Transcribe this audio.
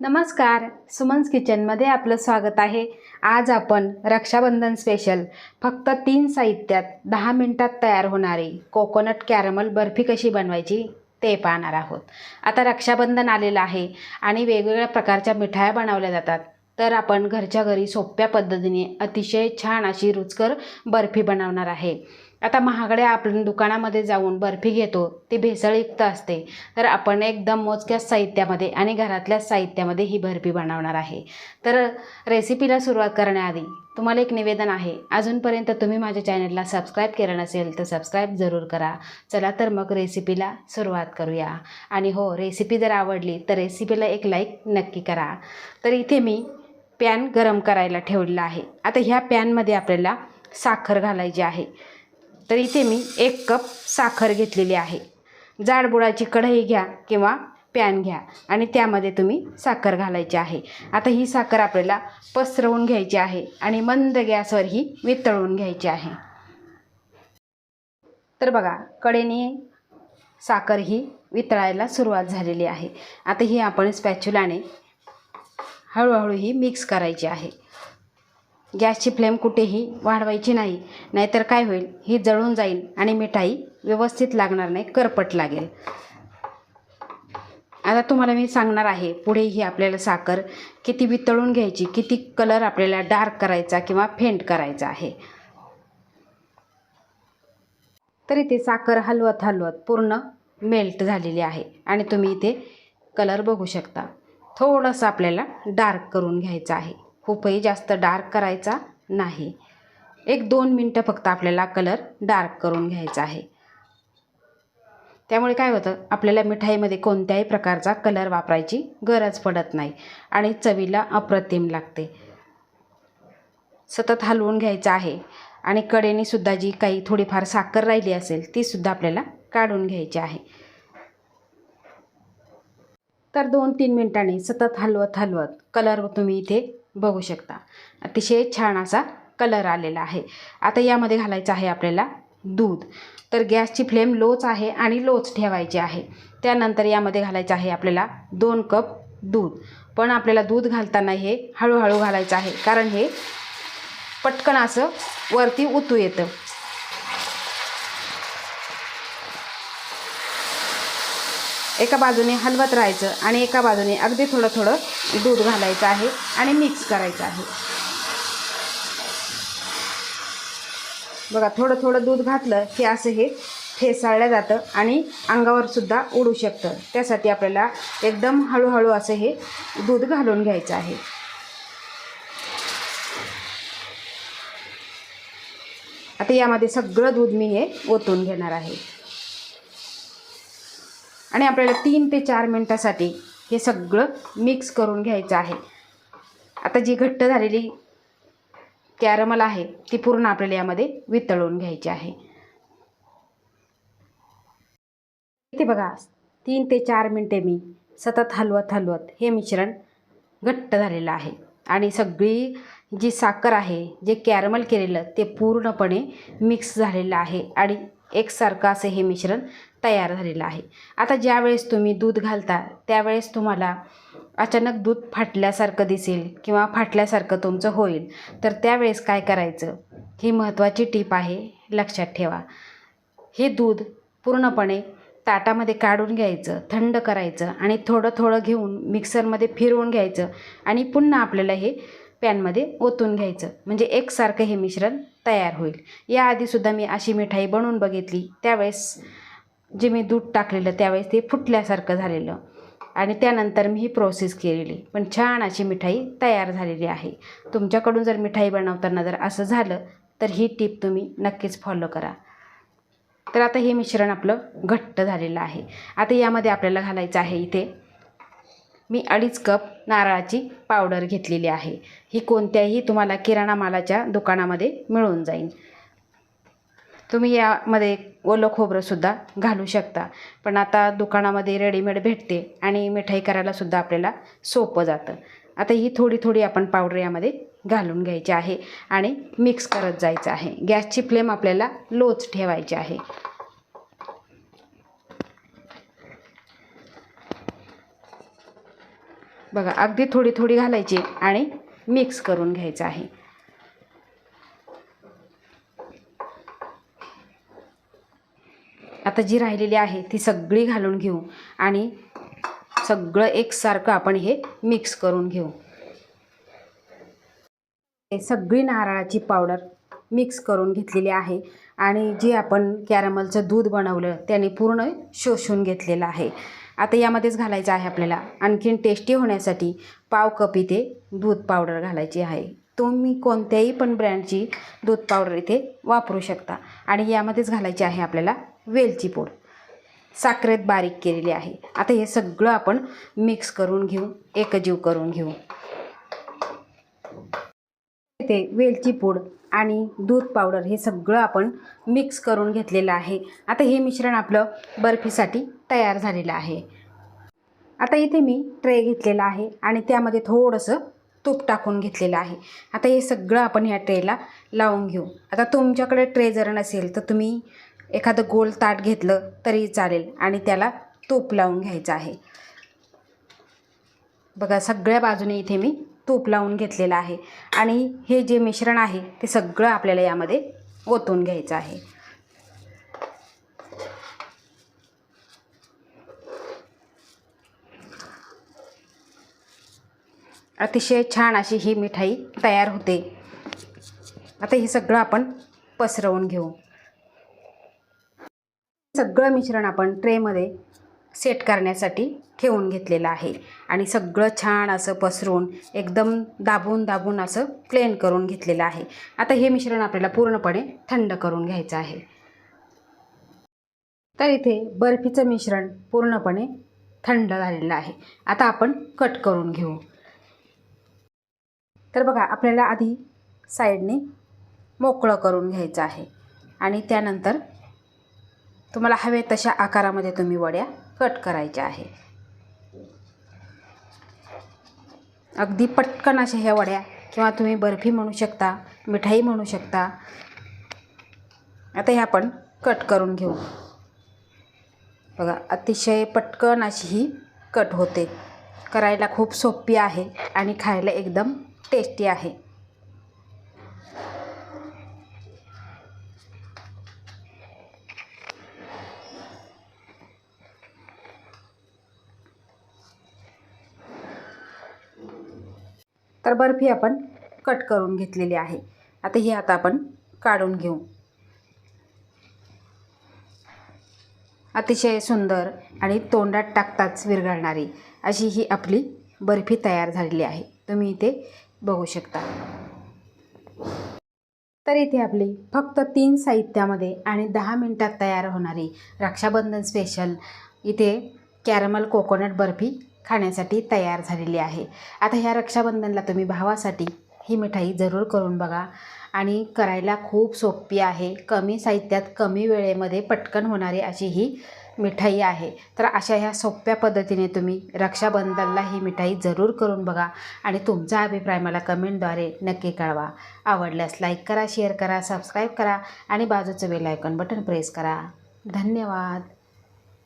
नमस्कार. सुमन्स किचनमध्ये आपलं स्वागत आहे. आज आपण रक्षाबंधन स्पेशल फक्त तीन साहित्यात दहा मिनटात तयार होणारी कोकोनट कॅरमल बर्फी कशी बनवायची ते पाहणार आहोत. आता रक्षाबंधन आलेलं आहे आणि वेगवेगळ्या प्रकारच्या मिठाया बनवल्या जातात. तर आपण घरच्या घरी सोप्या पद्धतीने अतिशय छान अशी रुचकर बर्फी बनवणार आहे. आता महागड्या आपण दुकानामध्ये जाऊन बर्फी घेतो ती भेसळयुक्त असते. तर आपण एकदम मोजक्या साहित्यामध्ये आणि घरातल्या साहित्यामध्ये ही बर्फी बनवणार आहे. तर रेसिपीला सुरुवात करण्याआधी तुम्हाला एक निवेदन आहे. अजूनपर्यंत तुम्ही माझ्या चॅनलला सबस्क्राईब केलं नसेल तर सबस्क्राईब जरूर करा. चला तर मग रेसिपीला सुरुवात करूया. आणि हो रेसिपी जर आवडली तर रेसिपीला एक लाईक नक्की करा. तर इथे मी पॅन गरम करायला ठेवलेला आहे. आता ह्या पॅनमध्ये आपल्याला साखर घालायची आहे. तर इथे मी एक कप साखर घेतलेली आहे. जाडबुडाची कढई घ्या किंवा पॅन घ्या आणि त्यामध्ये तुम्ही साखर घालायची आहे. आता ही साखर आपल्याला पसरवून घ्यायची आहे आणि मंद गॅसवर ही वितळवून घ्यायची आहे. तर बघा कडेने साखर ही वितळायला सुरुवात झालेली आहे. आता ही आपण स्पॅच्युलाने हळूहळू ही मिक्स करायची आहे. गॅसची फ्लेम कुठेही वाढवायची नाही. नाहीतर काय होईल? ही जळून जाईल आणि मिठाई व्यवस्थित लागणार नाही करपट लागेल. आता तुम्हाला मी सांगणार आहे पुढे ही आपल्याला साखर किती वितळून घ्यायची किती कलर आपल्याला डार्क करायचा किंवा फेंट करायचा आहे. तर इथे साखर हलवत हलवत पूर्ण मेल्ट झालेली आहे आणि तुम्ही इथे कलर बघू शकता. थोडंसं आपल्याला डार्क करून घ्यायचं आहे. खूपही जास्त डार्क करायचा नाही. एक दोन मिनटं फक्त आपल्याला कलर डार्क करून घ्यायचा आहे. त्यामुळे काय होतं आपल्याला मिठाईमध्ये कोणत्याही प्रकारचा कलर वापरायची गरज पडत नाही आणि चवीला अप्रतिम लागते. सतत हलवून घ्यायचं आहे आणि कडेने सुद्धा जी काही थोडीफार साखर राहिली असेल तीसुद्धा आपल्याला काढून घ्यायची आहे. तर दोन तीन मिनटांनी सतत हलवत हलवत कलर तुम्ही इथे बघू शकता. अतिशय छान असा कलर आलेला आहे. आता यामध्ये घालायचं आहे आपल्याला दूध. तर गॅसची फ्लेम लोच आहे आणि लोच ठेवायची आहे. त्यानंतर यामध्ये घालायचं आहे आपल्याला दोन कप दूध. पण आपल्याला दूध घालताना हे हळूहळू घालायचं आहे. कारण हे पटकन असं वरती उतू येतं. एका बाजूने हलवत राहायचं आणि एका बाजूने अगदी थोडं थोडं दूध घालायचं आहे आणि मिक्स करायचं आहे. बघा थोडं थोडं दूध घातलं की असं हे फेसाळलं जातं आणि अंगावर सुद्धा उडू शकतं. त्यासाठी आपल्याला एकदम हळूहळू असं हे दूध घालून घ्यायचं आहे. आता यामध्ये सगळं दूध मी हे ओतून घेणार आहे. आणि आपल्याला तीन ते चार मिनटासाठी हे सगळं मिक्स करून घ्यायचं आहे. आता जी घट्ट झालेली कॅरमल आहे ती पूर्ण आपल्याला यामध्ये वितळून घ्यायची आहे. इथे बघा तीन ते चार मिनटे मी सतत हलवत हलवत हे मिश्रण घट्ट झालेलं आहे. आणि सगळी जी साखर आहे जे कॅरमल केलेलं ते पूर्णपणे मिक्स झालेलं आहे. आणि एकसारखं असं हे मिश्रण तयार झालेलं आहे. आता ज्यावेळेस तुम्ही दूध घालता त्यावेळेस तुम्हाला अचानक दूध फाटल्यासारखं दिसेल किंवा फाटल्यासारखं तुमचं होईल. तर त्यावेळेस काय करायचं? ही महत्त्वाची टीप आहे. लक्षात ठेवा. हे दूध पूर्णपणे ताटामध्ये काढून घ्यायचं थंड करायचं आणि थोडं थोडं घेऊन मिक्सरमध्ये फिरवून घ्यायचं आणि पुन्हा आपल्याला हे पॅनमध्ये ओतून घ्यायचं. म्हणजे एकसारखं हे मिश्रण तयार होईल. याआधीसुद्धा मी अशी मिठाई बनवून बघितली. त्यावेळेस जे मी दूध टाकलेलं त्यावेळेस ते फुटल्यासारखं झालेलं. आणि त्यानंतर मी ही प्रोसेस केलेली. पण छान अशी मिठाई तयार झालेली आहे. तुमच्याकडून जर मिठाई बनवताना जर असं झालं तर ही टीप तुम्ही नक्कीच फॉलो करा. तर आता हे मिश्रण आपलं घट्ट झालेलं आहे. आता यामध्ये आपल्याला घालायचं आहे इथे मी अडीच कप नारळाची पावडर घेतलेली आहे. ही कोणत्याही तुम्हाला किराणा मालाच्या दुकानामध्ये मिळून जाईल. तुम्ही यामध्ये ओलं खोबरंसुद्धा घालू शकता. पण आता दुकानामध्ये रेडीमेड भेटते आणि मिठाई करायलासुद्धा आपल्याला सोपं जातं. आता ही थोडी थोडी आपण पावडर यामध्ये घालून घ्यायची आहे आणि मिक्स करत जायचं आहे. गॅसची फ्लेम आपल्याला लोच ठेवायची आहे. बघा अगदी थोडी थोडी घालायची आणि मिक्स करून घ्यायचं आहे. आता जी राहिलेली आहे ती सगळी घालून घेऊ आणि सगळं एकसारखं आपण हे मिक्स करून घेऊ. हे सगळी नारळाची पावडर मिक्स करून घेतलेली आहे आणि जे आपण कॅरमलचं दूध बनवलं त्याने पूर्ण शोषून घेतलेलं आहे. आता यामध्येच घालायचं आहे आपल्याला. आणखीन टेस्टी होण्यासाठी पाव कप इथे दूध पावडर घालायची आहे. तुम्ही कोणत्याही पण ब्रँडची दूध पावडर इथे वापरू शकता. आणि यामध्येच घालायची आहे आपल्याला वेलची पूड. साखरेत बारीक केलेली आहे. आता हे सगळं आपण मिक्स करून घेऊ एकजीव करून घेऊ. इथे वेलची पूड आणि दूध पावडर हे सगळं आपण मिक्स करून घेतलेलं आहे. आता हे मिश्रण आपलं बर्फीसाठी तयार झालेलं आहे. आता इथे मी ट्रे घेतलेला आहे आणि त्यामध्ये थोडंसं तूप टाकून घेतलेलं आहे. आता हे सगळं आपण या ट्रेला लावून घेऊ. आता तुमच्याकडे ट्रे जर नसेल तर तुम्ही एखादं गोल ताट घेतलं तरी चालेल आणि त्याला तूप लावून घ्यायचं आहे. बघा सगळ्या बाजूने इथे मी तूप लावून घेतलेलं आहे. आणि हे जे मिश्रण आहे ते सगळं आपल्याला यामध्ये ओतून घ्यायचं आहे. अतिशय छान अशी ही मिठाई तयार होते. आता हे सगळं आपण पसरवून घेऊ. सगळं मिश्रण आपण ट्रेमध्ये सेट करण्यासाठी ठेवून घेतलेलं आहे. आणि सगळं छान असं पसरून एकदम दाबून दाबून असं प्लेन करून घेतलेलं आहे. आता हे मिश्रण आपल्याला पूर्णपणे थंड करून घ्यायचं आहे. तर इथे बर्फीचं मिश्रण पूर्णपणे थंड झालेलं आहे. आता आपण कट करून घेऊ. तर बघा आपल्याला आधी साईडने मोकळं करून घ्यायचं आहे. आणि त्यानंतर तुम्हाला हवे तशा आकारामध्ये तुम्ही वड्या कट करायच्या आहे. अगदी पटकन अशा ह्या वड्या किंवा तुम्ही बर्फी म्हणू शकता मिठाई म्हणू शकता. आता हे आपण कट करून घेऊ. बघा अतिशय पटकन अशी ही कट होते. करायला खूप सोपी आहे आणि खायला एकदम टेस्टी आहे. तर बर्फी आपण कट करून घेतलेली आहे. आता ही आता आपण काढून घेऊ. अतिशय सुंदर आणि तोंडात टाकताच विरघळणारी अशी ही आपली बर्फी तयार झालेली आहे. तुम्ही इथे बघू शकता. तर इथे आपली फक्त तीन साहित्यामध्ये आणि दहा मिनटात तयार होणारी रक्षाबंधन स्पेशल इथे कॅरमल कोकोनट बर्फी खाण्यासाठी तयार झालेली आहे. आता ह्या रक्षाबंधनला तुम्ही भावासाठी ही मिठाई जरूर करून बघा. आणि करायला खूप सोपी आहे. कमी साहित्यात कमी वेळेमध्ये पटकन होणारी अशी ही मिठाई आहे. तर अशा ह्या सोप्या पद्धतीने तुम्ही रक्षाबंधनला ही मिठाई जरूर करून बघा. आणि तुमचा अभिप्राय मला कमेंटद्वारे नक्की कळवा. आवडल्यास लाईक करा शेअर करा सबस्क्राईब करा आणि बाजूचं बेल आयकॉन बटन प्रेस करा. धन्यवाद.